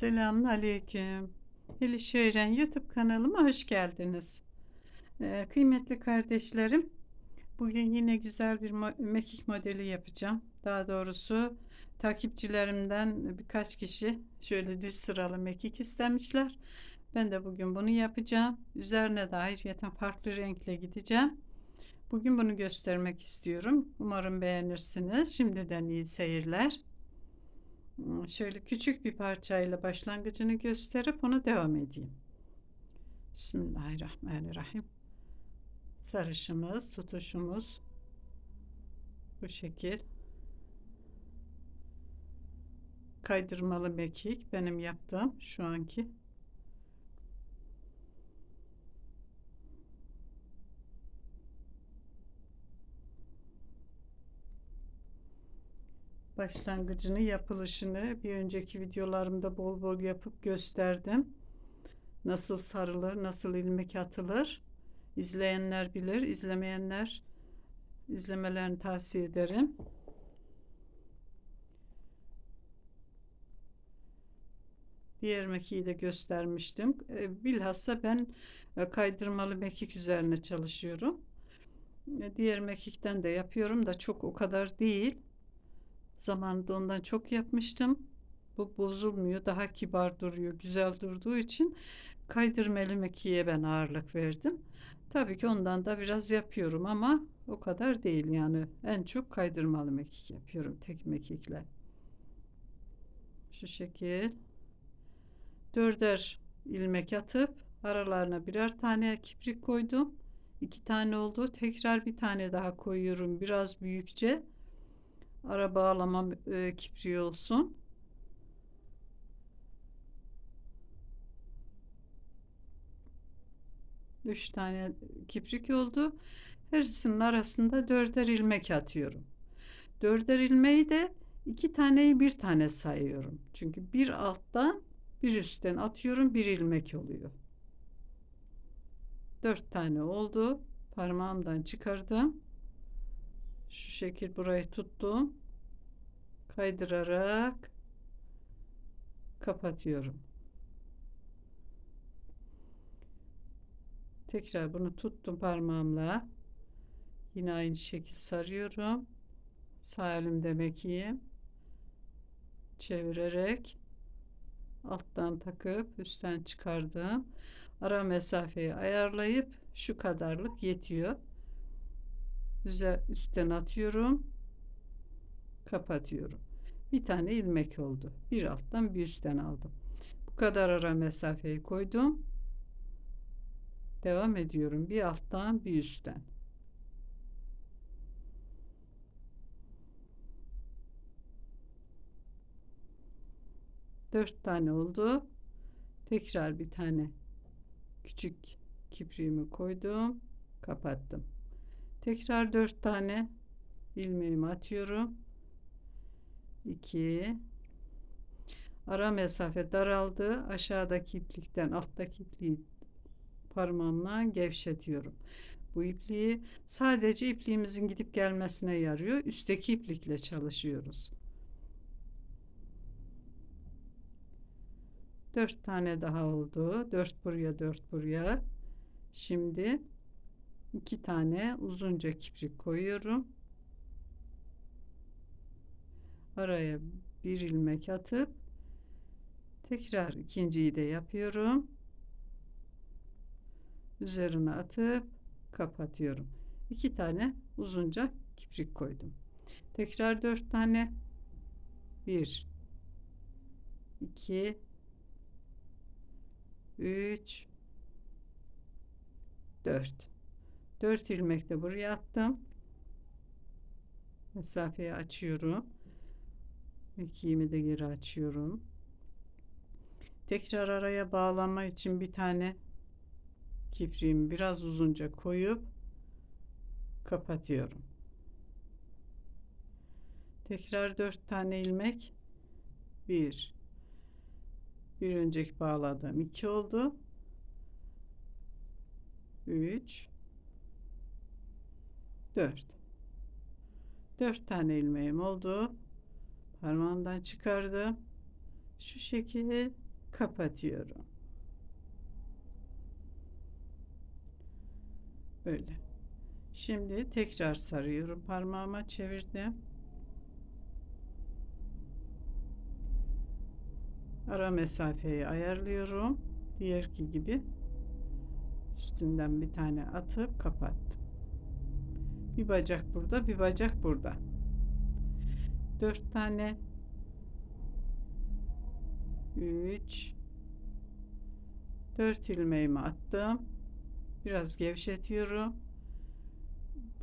Selamun Aleyküm. Heliş Öğren YouTube kanalıma hoş geldiniz. Ee, kıymetli kardeşlerim, bugün yine güzel bir mekik modeli yapacağım. Daha doğrusu takipçilerimden birkaç kişi şöyle düz sıralı mekik istemişler. Ben de bugün bunu yapacağım. Üzerine de ayrıyeten farklı renkle gideceğim. Bugün bunu göstermek istiyorum. Umarım beğenirsiniz. Şimdiden iyi seyirler. Şöyle küçük bir parçayla başlangıcını gösterip ona devam edeyim. Bismillahirrahmanirrahim. Sarışımız, tutuşumuz bu şekil. Kaydırmalı mekik benim yaptığım şu anki. Başlangıcını, yapılışını bir önceki videolarımda bol bol yapıp gösterdim. Nasıl sarılır, nasıl ilmek atılır. İzleyenler bilir, izlemeyenler izlemelerini tavsiye ederim. Diğer mekiği de göstermiştim. E, Bilhassa ben e, kaydırmalı mekik üzerine çalışıyorum. E, Diğer mekikten de yapıyorum da çok o kadar değil. Zamanında ondan çok yapmıştım. Bu bozulmuyor. Daha kibar duruyor. Güzel durduğu için kaydırmalı mekiğe ben ağırlık verdim. Tabii ki ondan da biraz yapıyorum ama o kadar değil yani. En çok kaydırmalı mekik yapıyorum tek mekikle. Şu şekil. Dörder ilmek atıp aralarına birer tane kiprik koydum. İki tane oldu. Tekrar bir tane daha koyuyorum. Biraz büyükçe ara bağlama e, kipriği olsun. Üç tane kiprik oldu. Hepsinin arasında dörder ilmek atıyorum. Dörder ilmeği de iki taneyi bir tane sayıyorum. Çünkü bir alttan bir üstten atıyorum bir ilmek oluyor. Dört tane oldu. Parmağımdan çıkardım. Şu şekil burayı tuttum. Kaydırarak kapatıyorum. Tekrar bunu tuttum parmağımla. Yine aynı şekil sarıyorum. Sağ elimde mekiğim. Çevirerek alttan takıp üstten çıkardım. Ara mesafeyi ayarlayıp şu kadarlık yetiyor. Üzer, üstten atıyorum. Kapatıyorum. Bir tane ilmek oldu. Bir alttan bir üstten aldım. Bu kadar ara mesafeyi koydum. Devam ediyorum. Bir alttan bir üstten. Dört tane oldu. Tekrar bir tane küçük kipriğimi koydum. Kapattım. Tekrar dört tane ilmeğimi atıyorum. 2 ara mesafe daraldı. Aşağıdaki iplikten alttaki ipliği parmağımla gevşetiyorum. Bu ipliği sadece ipliğimizin gidip gelmesine yarıyor. Üstteki iplikle çalışıyoruz. Dört tane daha oldu. Dört buraya, dört buraya. Şimdi iki tane uzunca kiprik koyuyorum. Araya bir ilmek atıp tekrar ikinciyi de yapıyorum. Üzerine atıp kapatıyorum. İki tane uzunca kiprik koydum. Tekrar dört tane. Bir, iki, üç, dört. Dört ilmek de buraya attım. Mesafeyi açıyorum. İkiğimi de geri açıyorum. Tekrar araya bağlama için bir tane kipriğimi biraz uzunca koyup kapatıyorum. Tekrar dört tane ilmek. Bir. Bir önceki bağladığım iki oldu. Üç. Dört. Dört tane ilmeğim oldu. Parmağımdan çıkardım. Şu şekil kapatıyorum. Böyle. Şimdi tekrar sarıyorum. Parmağıma çevirdim. Ara mesafeyi ayarlıyorum. Diğerki gibi. Üstünden bir tane atıp kapattım. Bir bacak burada, bir bacak burada. Dört tane 3 4 ilmeğimi attım. Biraz gevşetiyorum.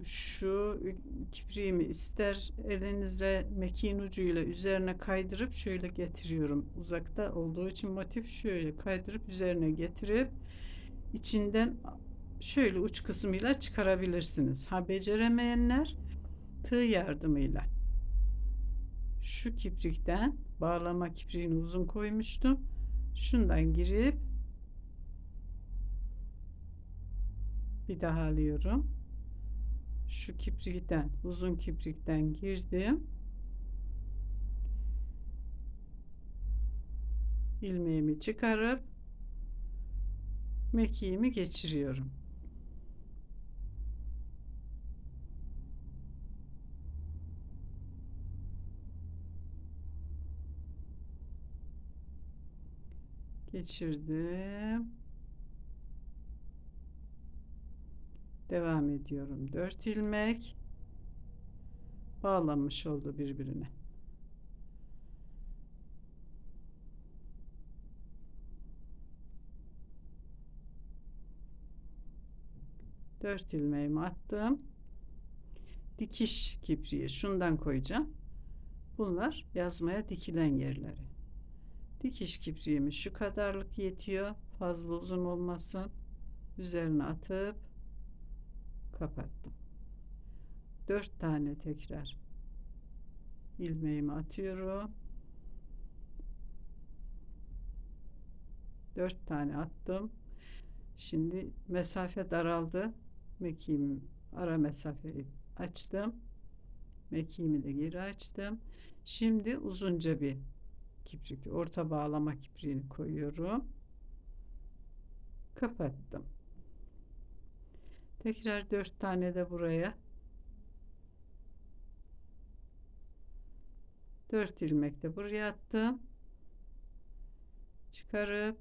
Şu kipriğimi ister elinizle mekiğin ucuyla üzerine kaydırıp şöyle getiriyorum. Uzakta olduğu için motif şöyle kaydırıp üzerine getirip içinden şöyle uç kısmıyla çıkarabilirsiniz. Ha beceremeyenler tığ yardımıyla şu kiprikten bağlama kipriğini uzun koymuştum. Şundan girip bir daha alıyorum. Şu kiprikten, uzun kiprikten girdim. ilmeğimi çıkarıp mekiğimi geçiriyorum. Geçirdim. Devam ediyorum. 4 ilmek bağlanmış oldu birbirine. Dört ilmeğimi attım. Dikiş kipriği şundan koyacağım. Bunlar yazmaya dikilen yerleri. Dikiş kipriğimiz şu kadarlık yetiyor. Fazla uzun olmasın. Üzerine atıp kapattım. 4 tane tekrar ilmeğimi atıyorum. 4 tane attım. Şimdi mesafe daraldı. Mekiğimi ara mesafeyi açtım. Mekiğimi de geri açtım. Şimdi uzunca bir kiprik orta bağlama kipriğini koyuyorum. Kapattım. Tekrar dört tane de buraya dört ilmek de buraya attım. Çıkarıp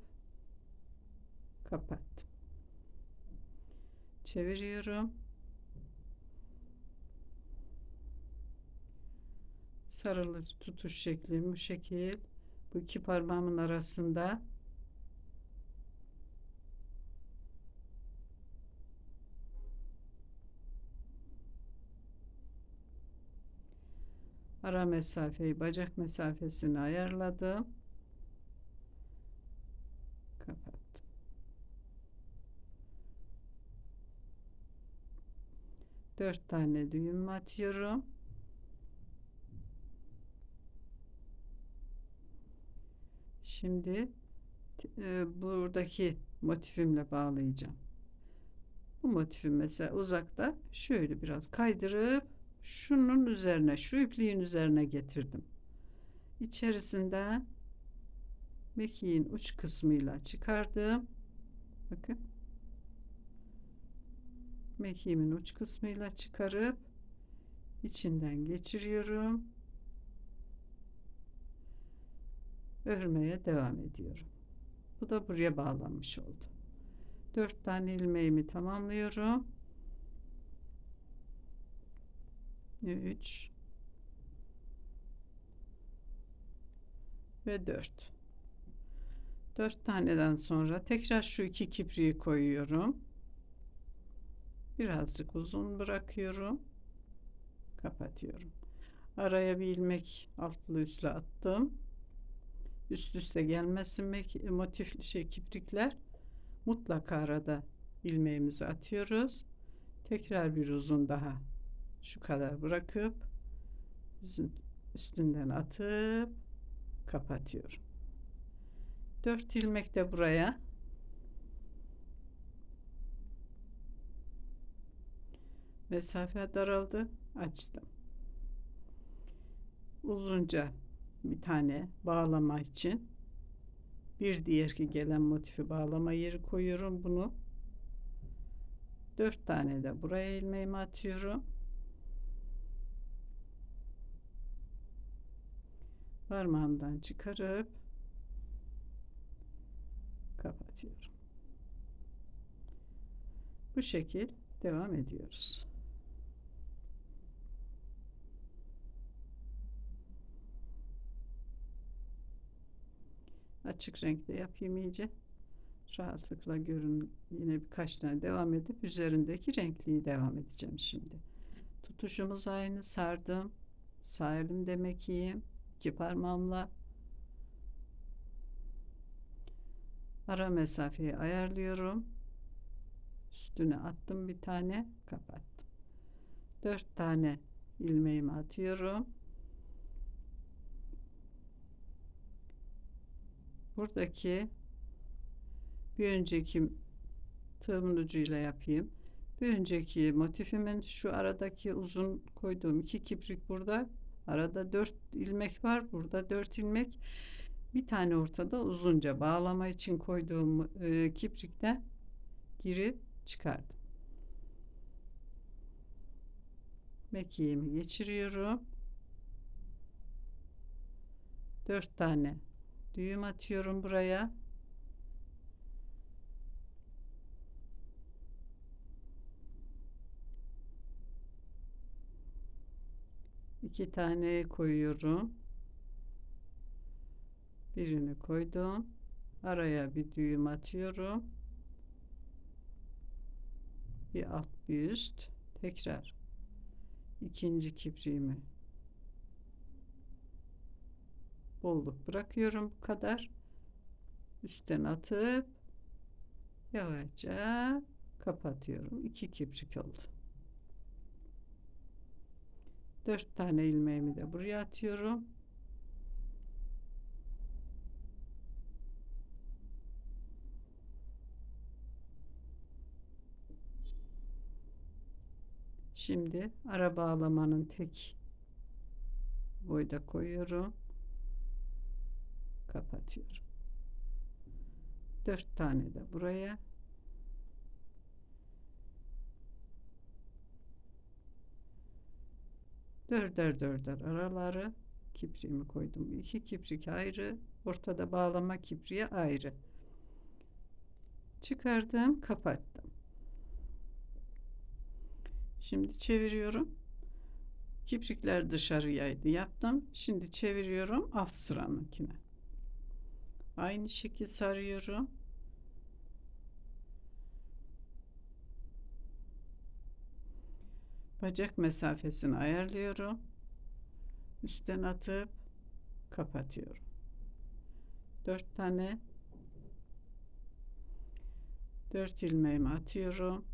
kapattım. Çeviriyorum. Sarılı tutuş şekli bu şekil bu iki parmağımın arasında. Ara mesafeyi bacak mesafesini ayarladım. Kapattım. Dört tane düğüm atıyorum Şimdi e, buradaki motifimle bağlayacağım. Bu motifim mesela uzakta şöyle biraz kaydırıp şunun üzerine, şu ipliğin üzerine getirdim. İçerisinden mekiğin uç kısmıyla çıkardım. Bakın. Mekiğimin uç kısmıyla çıkarıp içinden geçiriyorum. Örmeye devam ediyorum. Bu da buraya bağlanmış oldu. 4 tane ilmeğimi tamamlıyorum. 3 ve 4 4 taneden sonra tekrar şu iki kipriği koyuyorum. Birazcık uzun bırakıyorum. Kapatıyorum. Araya bir ilmek altlı üstlü attım üst üste gelmesin motif şey kiprikler? Mutlaka arada ilmeğimizi atıyoruz. Tekrar bir uzun daha şu kadar bırakıp üstünden atıp kapatıyorum. 4 ilmek de buraya. Mesafe daraldı açtım. Uzunca bir tane bağlama için Bir diğerki gelen motifi bağlama yeri koyuyorum bunu. Dört tane de buraya ilmeğimi atıyorum. Parmağımdan çıkarıp kapatıyorum. Bu şekil devam ediyoruz. Açık renkte yapayım iyice. Rahatlıkla görün. Yine birkaç tane devam edip üzerindeki renkliyi devam edeceğim şimdi. Tutuşumuz aynı. Sardım. Sağ elimde mekiğim. İki parmağımla ara mesafeyi ayarlıyorum. Üstüne attım bir tane. Kapattım. Dört tane ilmeğimi atıyorum. Buradaki bir önceki tığımın ucuyla yapayım. Bir önceki motifimin şu aradaki uzun koyduğum iki kiprik burada. Arada dört ilmek var. Burada dört ilmek. Bir tane ortada uzunca bağlama için koyduğum e, kiprikten girip çıkardım. Mekiğimi geçiriyorum. Dört tane düğüm atıyorum buraya. iki tane koyuyorum. Birini koydum. Araya bir düğüm atıyorum. Bir alt bir üst. Tekrar ikinci kipriğimi bolluk bırakıyorum bu kadar. Üstten atıp yavaşça kapatıyorum. İki kiprik oldu. Dört tane ilmeğimi de buraya atıyorum. Şimdi ara bağlamanın tek boyda koyuyorum kapatıyorum. Dört tane de buraya. Dörder dörder araları kipriğimi koydum. İki kiprik ayrı. Ortada bağlama kipriği ayrı. Çıkardım, kapattım. Şimdi çeviriyorum. Kiprikler dışarıyaydı yaptım. Şimdi çeviriyorum alt sıranınkine. Aynı şekil sarıyorum. Bacak mesafesini ayarlıyorum. Üstten atıp kapatıyorum. Dört tane dört ilmeğimi atıyorum.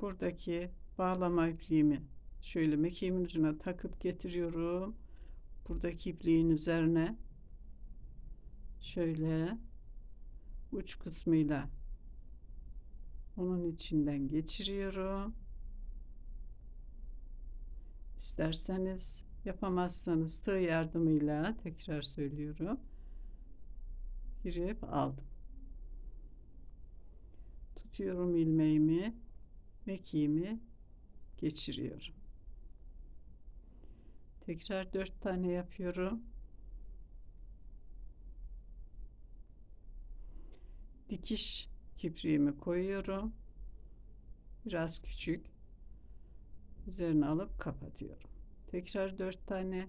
Buradaki bağlama ipliğimi şöyle mekiğimin ucuna takıp getiriyorum. Buradaki ipliğin üzerine şöyle uç kısmıyla onun içinden geçiriyorum. İsterseniz yapamazsanız tığ yardımıyla tekrar söylüyorum. Girip aldım. Tutuyorum ilmeğimi, mekiğimi geçiriyorum. Tekrar dört tane yapıyorum. Dikiş kipriğimi koyuyorum. Biraz küçük. Üzerine alıp kapatıyorum. Tekrar dört tane.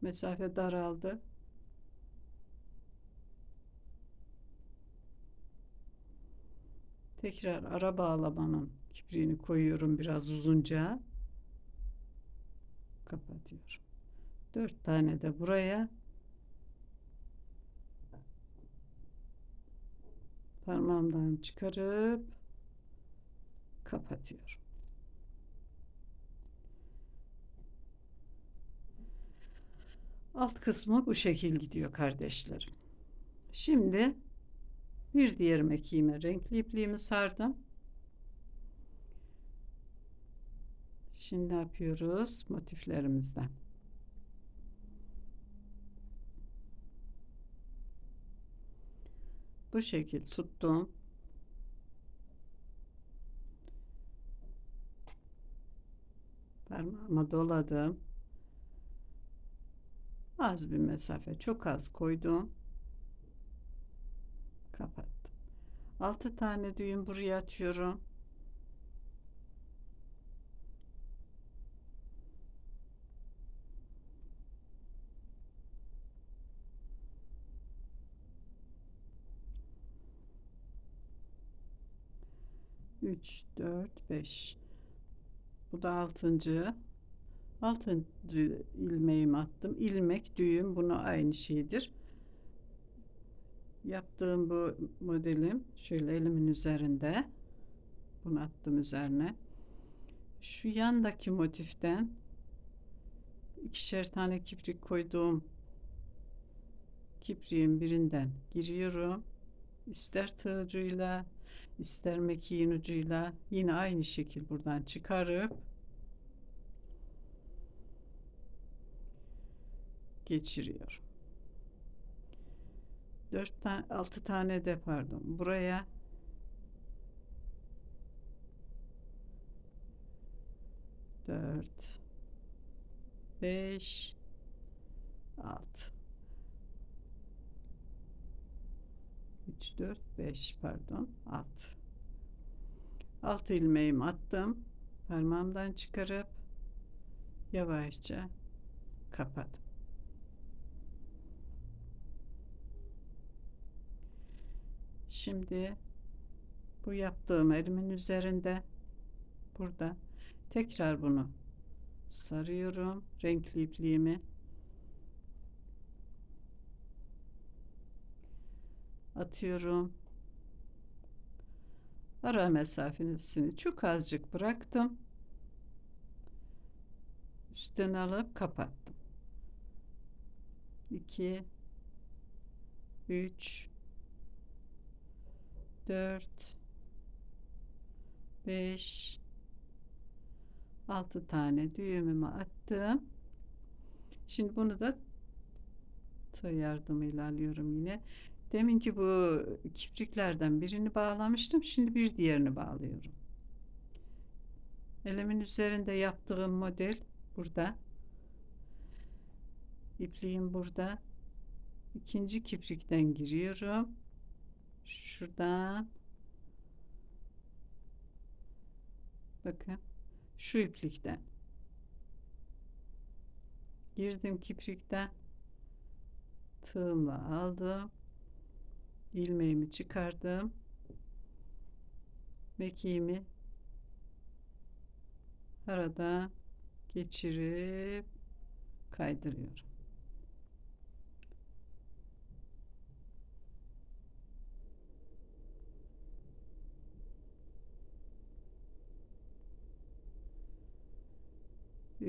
Mesafe daraldı. Tekrar ara bağlamanın kipriğini koyuyorum biraz uzunca. Kapatıyorum. Dört tane de buraya. Parmağımdan çıkarıp kapatıyorum. Alt kısmı bu şekil gidiyor kardeşlerim. Şimdi bir diğer mekiğime renkli ipliğimi sardım. Şimdi yapıyoruz? Motiflerimizden. Bu şekil tuttum. Parmağıma doladım. Az bir mesafe, çok az koydum. Kapattım. 6 tane düğüm buraya atıyorum. Üç, dört, beş. Bu da altıncı. Altıncı ilmeğimi attım. İlmek, düğüm bunu aynı şeydir. Yaptığım bu modelim şöyle elimin üzerinde. Bunu attım üzerine. Şu yandaki motiften ikişer tane kiprik koyduğum kipriğin birinden giriyorum. İster tığ ucuyla, ister mekiğin ucuyla yine aynı şekil buradan çıkarıp geçiriyorum. 4 tane 6 tane de pardon. Buraya dört beş altı. Üç dört beş pardon altı. Altı ilmeğimi attım. Parmağımdan çıkarıp yavaşça kapadım Şimdi bu yaptığım elimin üzerinde burada tekrar bunu sarıyorum renkli ipliğimi. Atıyorum. Ara mesafesini çok azıcık bıraktım. Üstten alıp kapattım. 2 3 4 5 6 tane düğümümü attım. Şimdi bunu da tığ yardımıyla alıyorum yine. Deminki bu kipriklerden birini bağlamıştım. Şimdi bir diğerini bağlıyorum. Elimin üzerinde yaptığım model burada. İpliğim burada. İkinci kiprikten giriyorum şuradan. Bakın. Şu iplikten. Girdim kiprikten. Tığımla aldım. İlmeğimi çıkardım. Mekiğimi aradan geçirip kaydırıyorum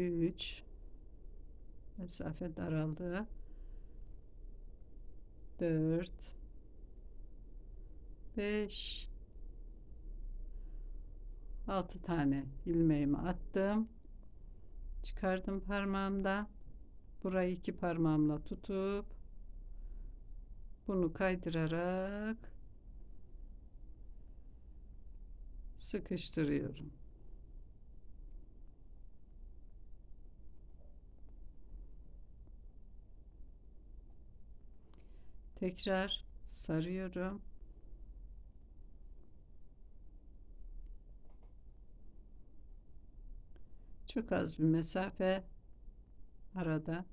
3 mesafe daraldı. 4 5 6 tane ilmeğimi attım. Çıkardım parmağımda. Burayı iki parmağımla tutup bunu kaydırarak sıkıştırıyorum Tekrar sarıyorum. Çok az bir mesafe arada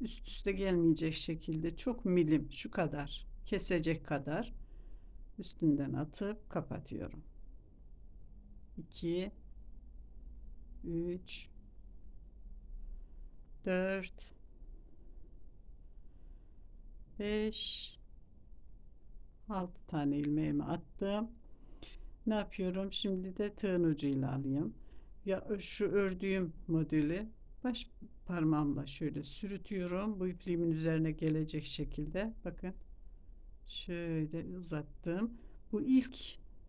üst üste gelmeyecek şekilde çok milim şu kadar kesecek kadar üstünden atıp kapatıyorum. 2 3 4 5 6 tane ilmeğimi attım. Ne yapıyorum? Şimdi de tığın ucuyla alayım. Ya şu ördüğüm modülü baş parmağımla şöyle sürütüyorum. Bu ipliğimin üzerine gelecek şekilde. Bakın. Şöyle uzattım. Bu ilk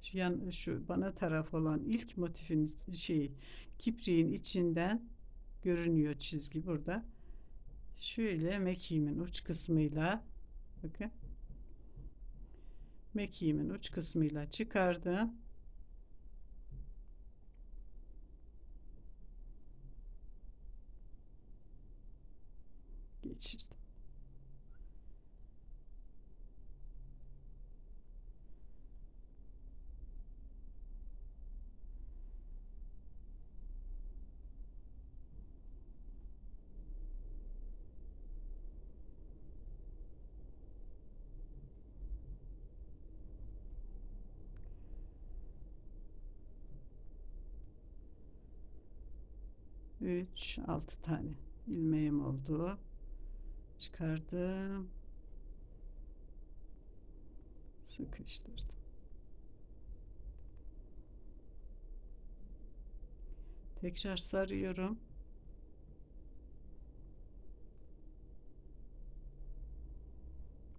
Şu yan şu bana taraf olan ilk motifin şey kipriğin içinden görünüyor çizgi burada. Şöyle mekiğimin uç kısmıyla bakın mekiğimin uç kısmıyla çıkardım. Geçirdim. Üç, altı tane ilmeğim oldu. Çıkardım. Sıkıştırdım. Tekrar sarıyorum.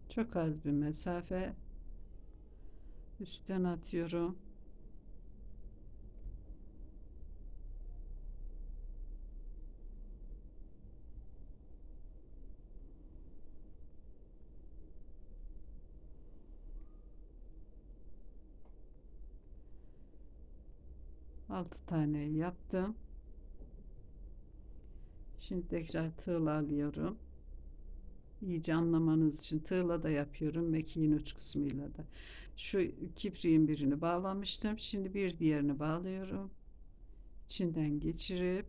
Çok az bir mesafe üstten atıyorum. Altı tane yaptım. Şimdi tekrar tığla alıyorum. İyice anlamanız için tığla da yapıyorum. Mekiğin uç kısmıyla da. Şu kipriğin birini bağlamıştım. Şimdi bir diğerini bağlıyorum. İçinden geçirip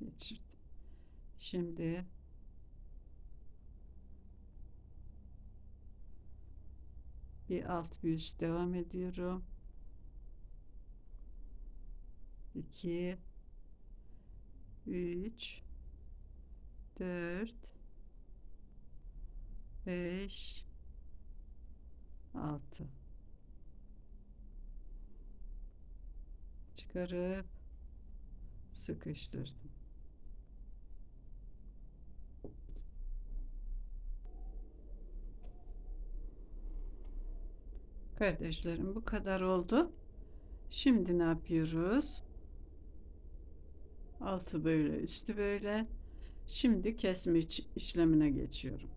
geçirdim. Şimdi bir alt bir üst devam ediyorum. 2 3 4 5 6 çıkarıp sıkıştırdım. Kardeşlerim bu kadar oldu. Şimdi ne yapıyoruz? Altı böyle, üstü böyle. Şimdi kesme işlemine geçiyorum.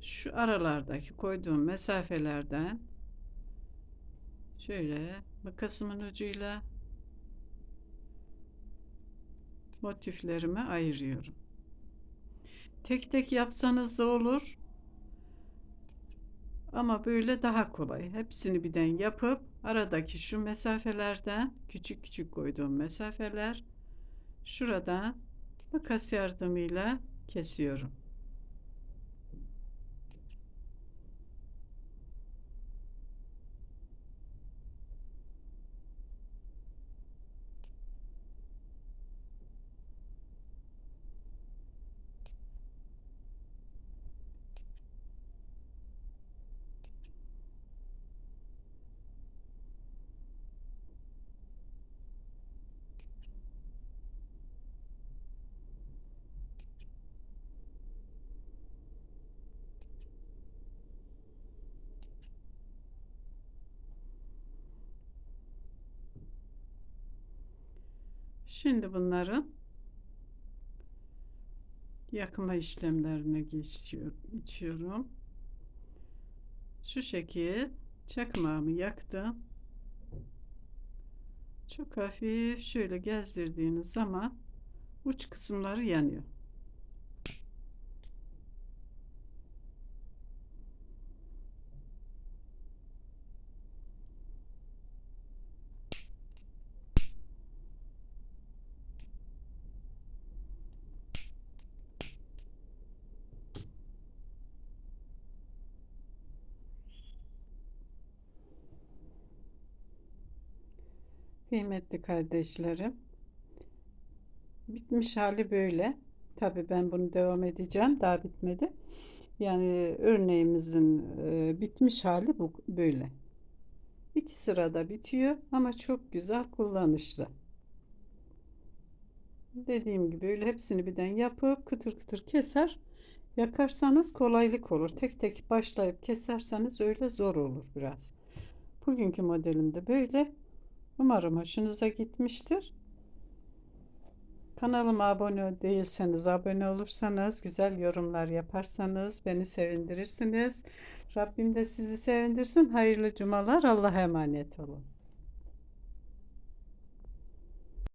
Şu aralardaki koyduğum mesafelerden şöyle makasımın ucuyla motiflerimi ayırıyorum. Tek tek yapsanız da olur. Ama böyle daha kolay. Hepsini birden yapıp aradaki şu mesafelerden küçük küçük koyduğum mesafeler şuradan makas yardımıyla kesiyorum. Şimdi bunları yakma işlemlerine geçiyor, geçiyorum. Şu şekil çakmağımı yaktım. Çok hafif şöyle gezdirdiğiniz zaman uç kısımları yanıyor. Kıymetli kardeşlerim, bitmiş hali böyle. Tabii ben bunu devam edeceğim. Daha bitmedi. Yani örneğimizin e, bitmiş hali bu böyle. İki sırada bitiyor ama çok güzel kullanışlı. Dediğim gibi öyle hepsini birden yapıp kıtır kıtır keser. Yakarsanız kolaylık olur. Tek tek başlayıp keserseniz öyle zor olur biraz. Bugünkü modelim de böyle. Umarım hoşunuza gitmiştir. Kanalıma abone değilseniz, abone olursanız, güzel yorumlar yaparsanız beni sevindirirsiniz. Rabbim de sizi sevindirsin. Hayırlı cumalar. Allah'a emanet olun.